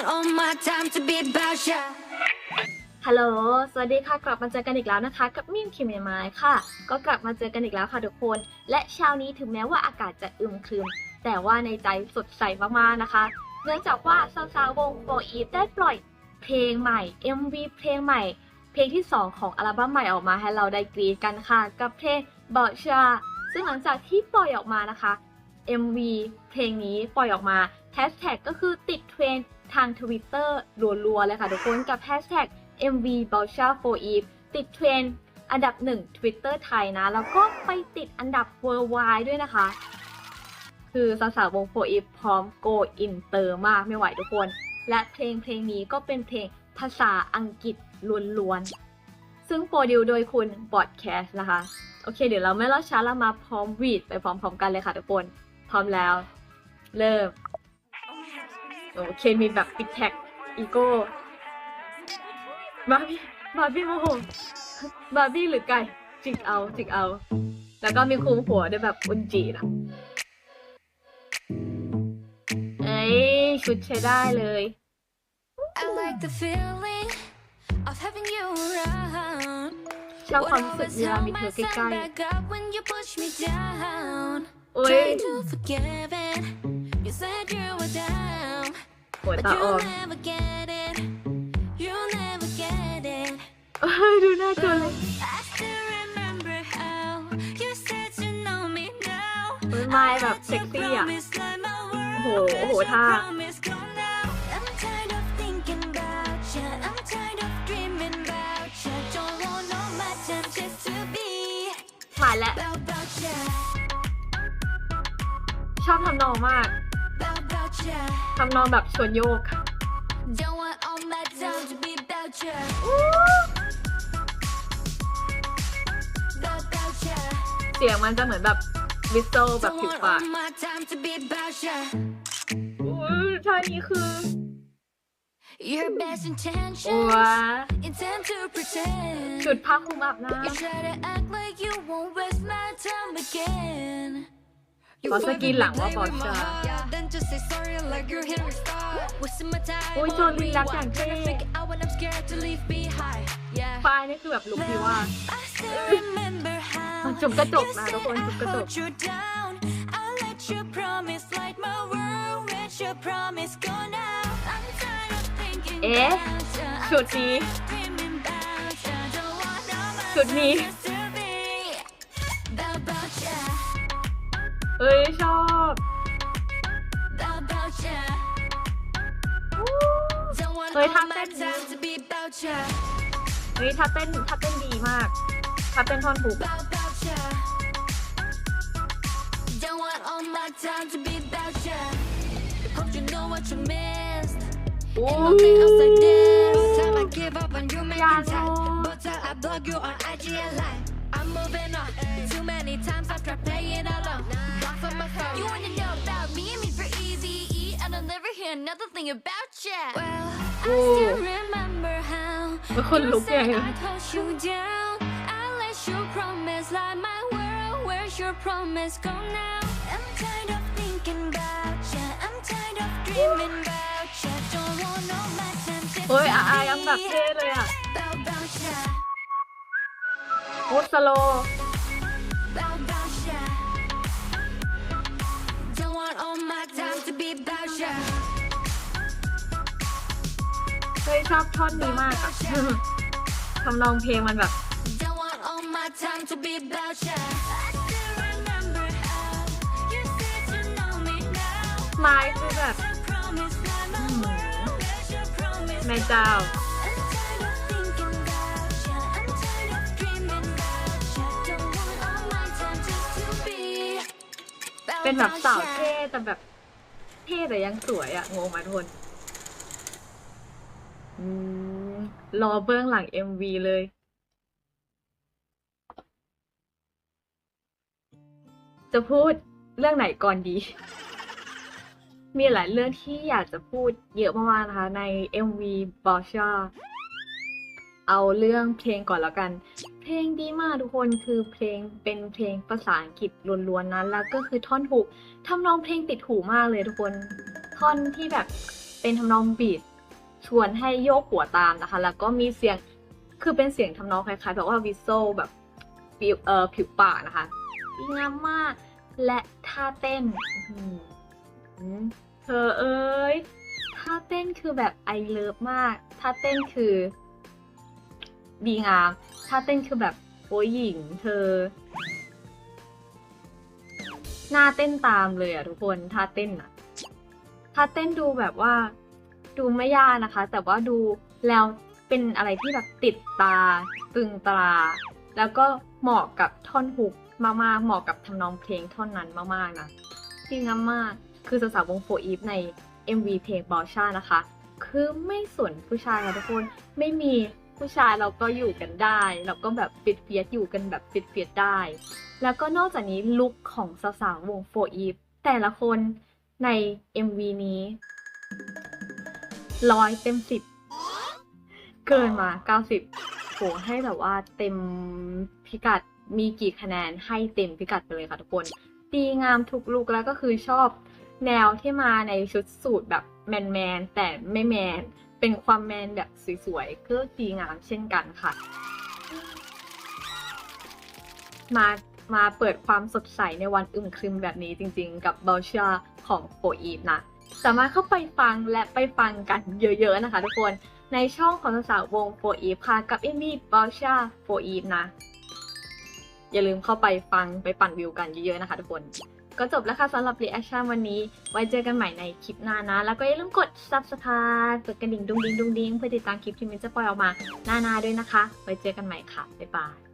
want all my time to be about ya. ฮัลโหล สวัสดีค่ะ กลับมาเจอกันอีกแล้วนะคะ กับมิมคิมเมมายค่ะ ก็กลับมาเจอกันอีกแล้วค่ะทุกคน และเช้านี้ถึงแม้ว่าอากาศจะอึมครึม แต่ว่าในใจสดใสมากๆนะคะ เนื่องจากว่าซาวซาวงโฟอีฟได้ปล่อยเพลงใหม่ MV เพลงใหม่ เพลงที่ 2 ของอัลบั้มใหม่ออกมาให้เราได้กรีดกันค่ะ กับเพลงบอชาซึ่งหลังจากที่ปล่อยออกมานะคะ MV เพลงนี้ปล่อยออกมาแฮชแท็กก็คือติดเทรนด์ ทาง Twitter รัวๆเลยค่ะทุกคนกับแฮชแท็ก MV b o u c h a for Eve ติดเทรนด์อันดับหนึ่ง Twitter ไทยนะ แล้วก็ไปติดอันดับ Worldwide ด้วยนะคะ คือสาวๆวง for Eve พร้อม go inter มากไม่ไหวทุกคน และเพลงเพลงนี้ก็เป็นเพลงภาษาอังกฤษล้วนๆ ซึ่งโปรดิวโดยคุณบอดแคสนะคะ โอเค เดี๋ยวเราไม่ล่าช้าเรามาพร้อมวีดไปพร้อมๆกันเลยค่ะทุกคน พร้อมแล้ว เริ่ม โอเคมีแบบปิดแท็กอีโก้บาร์บี้บาร์บี้โมโหบาร์บี้หรือไก่จิกเอาจิกเอา แล้วก็มีคุมหัวด้วยแบบอุนจีนะเอ้ยชุดใช้ได้เลย I like the feeling of having you around. ชอบความ Would รู้สึก always เวลา hold มีเธอ myself ใกล้ back up when you push me down. ๆโอ้ย หัว but ตาออก you'll never get it. You'll never get it. เอ้ยดูหน้าจอเลย I still remember how you said you know me now. เฮ้ยไม่แบบเซ็กซี่อะ โอ้โห โอ้โหท่า I'm tired of thinking about you. I'm tired of dreaming about you. Don't want no my time just to be หมายแล้ว about about you. ชอบทำนองมาก About about you. ทำนองแบบชวนโยก Don't want all my time to be about you. About about you. เสียงมันจะเหมือนแบบวิสโซแบบ Don't ผิว want ปาก all my time to be about you. อุ้ยท่านี้คือ Your best ว้ intentions า intend to pretend. ชุดผ้าคลุมอาบน้ You try to act like you won't waste my time again. ำ ขอสกินหลังว่าบอสชา Then just say sorry like you're Henry Star. Wasting my time. โอ้ยโจลินรักอย่างเท่ Trying to figure out when I'm scared to leave behind. Yeah. ปลายนี่คือแบบลุกที่ว่า I still remember how จุบกระจกนะ you ทุกคน said จุบกระ I จก hold you down. I let you promise light my world. Let your promise go now. I'm tired of thinking เอ๊ะ about you. I'm ชุดนี้ dreaming about you. Don't want no more ชุดนี้ เอ้ยชอบ About you. Don't want เฮ้ย all ท่า my เต้น time to be about you. เฮ้ยท่าเต้นท่าเต้นดีมากท่าเต้นท่อนบุก About you. Don't want all my time to be about you. Hope you know what you missed. อู้ Ain't nothing else like this. Time I give up on you Yeah, making time. no. But I block you on IG and line. I'm moving on. Too many times I've tried playing along. another thing about you. Well, I Ooh. still remember how เฮ้ยคนลุก you เนี่ย said I'd hold you down. I let you promise like my world. Where's your promise go now? I'm tired of thinking about you. I'm tired of dreaming about you. Don't want no my time just เฮ้ย to อาอายังแบบ be เท่เลยอ่ะ about about you. โอ้สโล ฮ้ยชอบท่อนนี้มากอะทำนองเพลงมันแบบ Don't want all my time to be about you. I still remember how you said you know me now. ไม้คือแบบ I promise not my world. Where's your promise? แม่เจ้า I'm tired of thinking about you. I'm tired of dreaming about you. Don't want all my time just to be เป็นแบบ about สาว you. เท่แต่แบบ เท่แต่ยังสวยอะงงไหมาทุกคน อืมรอเบื้องหลัง MV เลย จะพูดเรื่องไหนก่อนดี มีหลายเรื่องที่อยากจะพูดเยอะมากๆนะคะ ใน MV b o s h a เอาเรื่องเพลงก่อนแล้วกัน เพลงดีมากทุกคนคือเพลงเป็นเพลงภาษาอังกฤษล้วนๆนั้น แล้วก็คือท่อนฮุกทำนองเพลงติดหูมากเลยทุกคน ท่อนที่แบบเป็นทำนองบีท ชวนให้โยกหัวตามนะคะ แล้วก็มีเสียงคือเป็นเสียงทำนองคล้ายๆแบบว่าวิโซแบบเอ่อผิวปากนะคะดีงามมากและท่าเต้นเธอเอ้ยท่าเต้นคือแบบไอเลิฟมากท่าเต้นคือดีงามท่าเต้นคือแบบโอ้ยหญิง เธอหน้าเต้นตามเลยอะทุกคนท่าเต้นอะท่าเต้นดูแบบว่า ดูไม่ยากนะคะ แต่ว่าดูแล้วเป็นอะไรที่แบบติดตาตึงตา แล้วก็เหมาะกับท่อนฮุกมากๆ เหมาะกับทำนองเพลงท่อนนั้นมากๆนะดีงามมากคือสาวๆวงโฟอีฟใน MV เพลงบอชานะคะ คือไม่สนผู้ชายค่ะทุกคนไม่มีผู้ชายเราก็อยู่กันได้ เราก็แบบฟิตเฟียสอยู่กันแบบฟิตเฟียสได้ แล้วก็นอกจากนี้ลุคของสาวๆวงโฟอีฟแต่ละคนใน MV นี้ ร้อยเต็มสิบเกินมา90โหให้แบบว่าเต็มพิกัดมีกี่คะแนนให้เต็มพิกัดไปเลยค่ะทุกคนดีงามทุกลุคแล้วก็คือชอบแนวที่มาในชุดสูทแบบแมนๆแต่ไม่แมน เป็นความแมนแบบสวยๆก็ดีงามเช่นกันค่ะ มามาเปิดความสดใสในวันอึมครึมแบบนี้จริงๆ กับ b บ l ช a ของโฟอีฟนะ สามารถเข้าไปฟังและไปฟังกันเยอะๆนะคะทุกคนในช่องของสาววงโฟอีฟค่ะกับเอมี่บ l ช a โฟอีฟนะ อย่าลืมเข้าไปฟังไปปั่นวิวกันเยอะๆนะคะทุกคน ก็จบแล้วค่ะสำหรับ reaction วันนี้ ไว้เจอกันใหม่ในคลิปหน้านะ แล้วก็อย่าลืมกด subscribe กดกระดิ่งดุงดิงดุงดิงเพื่อติดตามคลิปที่มินจะปล่อยออกมาหน้าๆด้วยนะคะ ไว้เจอกันใหม่ค่ะ บ๊ายบาย